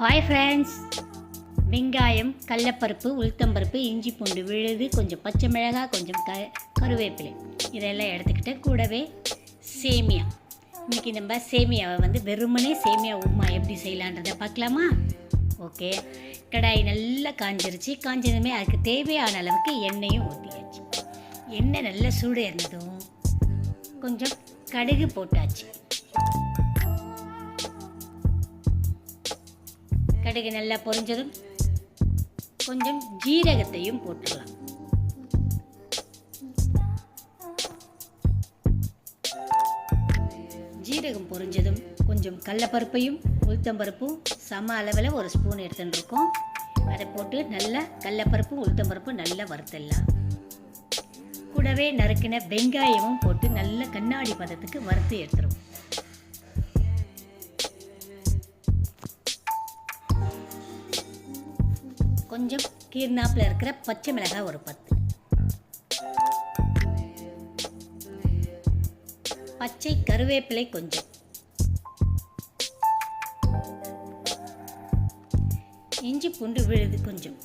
Hi friends வெங்காயம் கடலப்பருப்பு உளுத்தம்பருப்பு இஞ்சி பூண்டு விழுது கொஞ்சம் பச்சை மிளகாய் கொஞ்சம் க கருவேப்பிலை. இதெல்லாம் எடுத்துக்கிட்டு கூடவே சேமியா. இன்றைக்கி நம்ம சேமியாவை வந்து வெறுமனே சேமியா உப்புமா எப்படி செய்யலான்றதை பார்க்கலாமா? ஓகே. கடாய் நல்லா காஞ்சிருச்சு. காஞ்சதுமே அதுக்கு தேவையான அளவுக்கு எண்ணெயும் ஊற்றியாச்சு எண்ணெய் நல்லா சூடு இருந்ததும் கொஞ்சம் கடுகு போட்டாச்சு. கடுகு நல்லா பொரிஞ்சதும் கொஞ்சம் ஜீரகத்தையும் போட்டுடலாம். ஜீரகம் பொரிஞ்சதும் கொஞ்சம் கடலப்பருப்பையும் உளுத்தம்பருப்பும் சம அளவில் ஒரு ஸ்பூன் எடுத்துன்னு இருக்கோம் அதை போட்டு நல்லா கடலப்பருப்பும் உளுத்தம்பருப்பும் நல்லா வறுத்துடலாம். கூடவே நறுக்கின வெங்காயமும் போட்டு நல்ல கண்ணாடி பதத்துக்கு வறுத்து எடுத்துருவோம். கொஞ்சம் கீர்னாப்பில் இருக்கிற பச்சை மிளகாய் ஒரு பத்து. பச்சை கருவேப்பிலை கொஞ்சம். இஞ்சி பூண்டு விழுது கொஞ்சம்.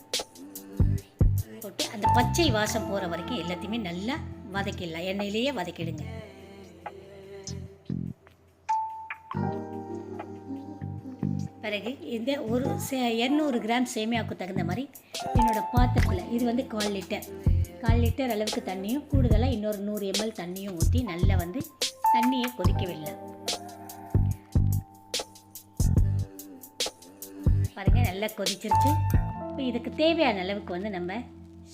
போட்டு அந்த பச்சை வாசம் போகிற வரைக்கும் எல்லாத்தையுமே நல்லா வதக்கிடலாம். எண்ணெயிலேயே வதக்கிடுங்க. பிறகு இந்த ஒரு சே இரநூறு கிராம் சேமியாவுக்கு தகுந்த மாதிரி என்னோடய பாத்திரத்தில் இது வந்து கால் லிட்டர். கால் லிட்டர் அளவுக்கு தண்ணியும் கூடுதலாக இன்னொரு நூறு எம்எல் தண்ணியும் ஊற்றி நல்லா வந்து தண்ணியை கொதிக்க விடலாம். பாருங்கள் நல்லா கொதிச்சிருச்சு. இப்போ இதுக்கு தேவையான அளவுக்கு வந்து நம்ம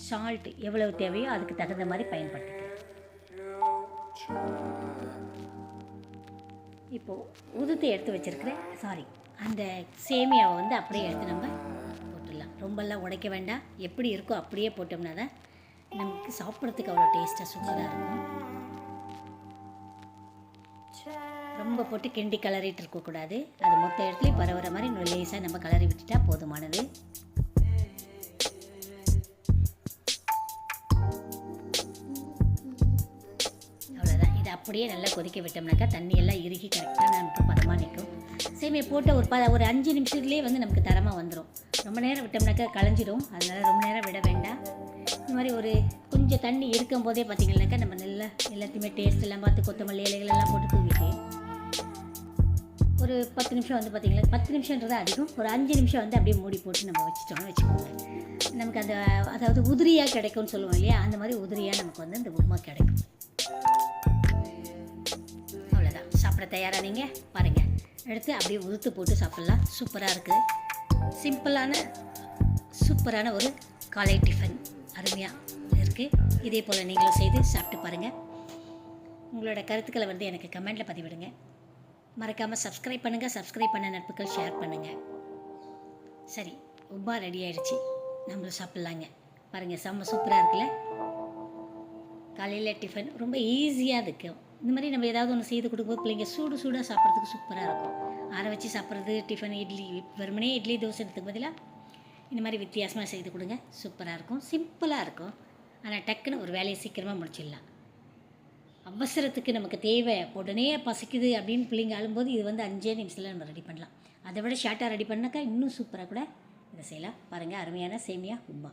சால்ட் எவ்வளவு தேவையோ அதுக்கு தகுந்த மாதிரி பயன்படுத்திக்கலாம். இப்போது உதுத்து எடுத்து வச்சிருக்கிற சாரி அந்த சேமியாவை வந்து அப்படியே எடுத்து நம்ம போட்டுடலாம். ரொம்பலாம் உடைக்க வேண்டாம். எப்படி இருக்கோ அப்படியே போட்டோம்னா தான் நமக்கு சாப்பிட்றதுக்கு அவ்வளோ டேஸ்ட்டாக சூப்பராக இருக்கும். ரொம்ப போட்டு கிண்டி கலரிட்டு இருக்கக்கூடாது. அது மொத்த இடத்துலையும் பரவுற மாதிரி லேசாக நம்ம கலரி விட்டுட்டா போதுமானது. அதை அப்படியே நல்லா கொதிக்க விட்டோம்னாக்கா தண்ணி எல்லாம் இறுகி கரெக்டாக நமக்கு பதமாக நிற்கும். சேமியை போட்டு ஒரு ப ஒரு அஞ்சு நிமிஷத்துலேயே வந்து நமக்கு தரமாக வந்துடும் ரொம்ப நேரம் விட்டோம்னாக்கா களைஞ்சிடும் அதனால் ரொம்ப நேரம் விட வேண்டாம். இந்த மாதிரி ஒரு கொஞ்சம் தண்ணி இருக்கும் போதே பார்த்தீங்கன்னாக்கா நம்ம நல்லா எல்லாத்தையுமே டேஸ்ட் எல்லாம் பார்த்து கொத்தமல்லி இலைகள் எல்லாம் போட்டு தூவிட்டு ஒரு பத்து நிமிஷம் வந்து பார்த்தீங்களா பத்து நிமிஷன்றது அதிகம். ஒரு அஞ்சு நிமிஷம் வந்து அப்படியே மூடி போட்டு நம்ம வச்சிட்டோம்னு வச்சுக்கோங்க நமக்கு அந்த அதாவது உதிரியாக கிடைக்கும்னு சொல்லுவோம் இல்லையா? அந்த மாதிரி உதிரியாக நமக்கு வந்து இந்த உப்புமா கிடைக்கும். சாப்பிட தயாராக நீங்கள் பாருங்கள் எடுத்து அப்படியே உதுத்து போட்டு சாப்பிட்லாம். சூப்பராக இருக்குது சிம்பிளான சூப்பரான ஒரு காலை டிஃபன். அருமையாக இருக்குது இதே போல் நீங்களும் செய்து சாப்பிட்டு பாருங்கள் உங்களோட கருத்துக்களை வந்து எனக்கு கமெண்ட்டில் பதிவிடுங்க. மறக்காமல் சப்ஸ்கிரைப் பண்ணுங்கள் சப்ஸ்கிரைப் பண்ண நட்புகள் ஷேர் பண்ணுங்கள் சரி உப்பா ரெடி ஆகிடுச்சு நம்மளும் சாப்பிட்லாங்க. பாருங்கள் செம்ம சூப்பராக இருக்குல்ல? காலையில் டிஃபன் ரொம்ப ஈஸியாக இருக்கும் இந்த மாதிரி நம்ம ஏதாவது ஒன்று செய்து கொடுக்கும்போது பிள்ளைங்க சூடு சூடாக சாப்பிட்றதுக்கு சூப்பராக இருக்கும். ஆற வச்சு சாப்பிட்றது டிஃபன் இட்லி வெறுமனே இட்லி தோசைக்கு பதிலாக இந்த மாதிரி வித்தியாசமாக செய்து கொடுங்க. சூப்பராக இருக்கும். சிம்பிளாக இருக்கும். ஆனால் டக்குன்னு ஒரு வேலையை சீக்கிரமாக முடிச்சிடலாம். அவசரத்துக்கு நமக்கு தேவை. உடனே பசிக்குது அப்படின்னு பிள்ளைங்க ஆளும்போது இது வந்து அஞ்சே நிமிஷத்தில் நம்ம ரெடி பண்ணலாம். அதை விட ஷார்ட்டாக ரெடி பண்ணாக்கா இன்னும் சூப்பராக கூட இதை செய்யலாம். பாருங்கள் அருமையான சேமியா உப்மா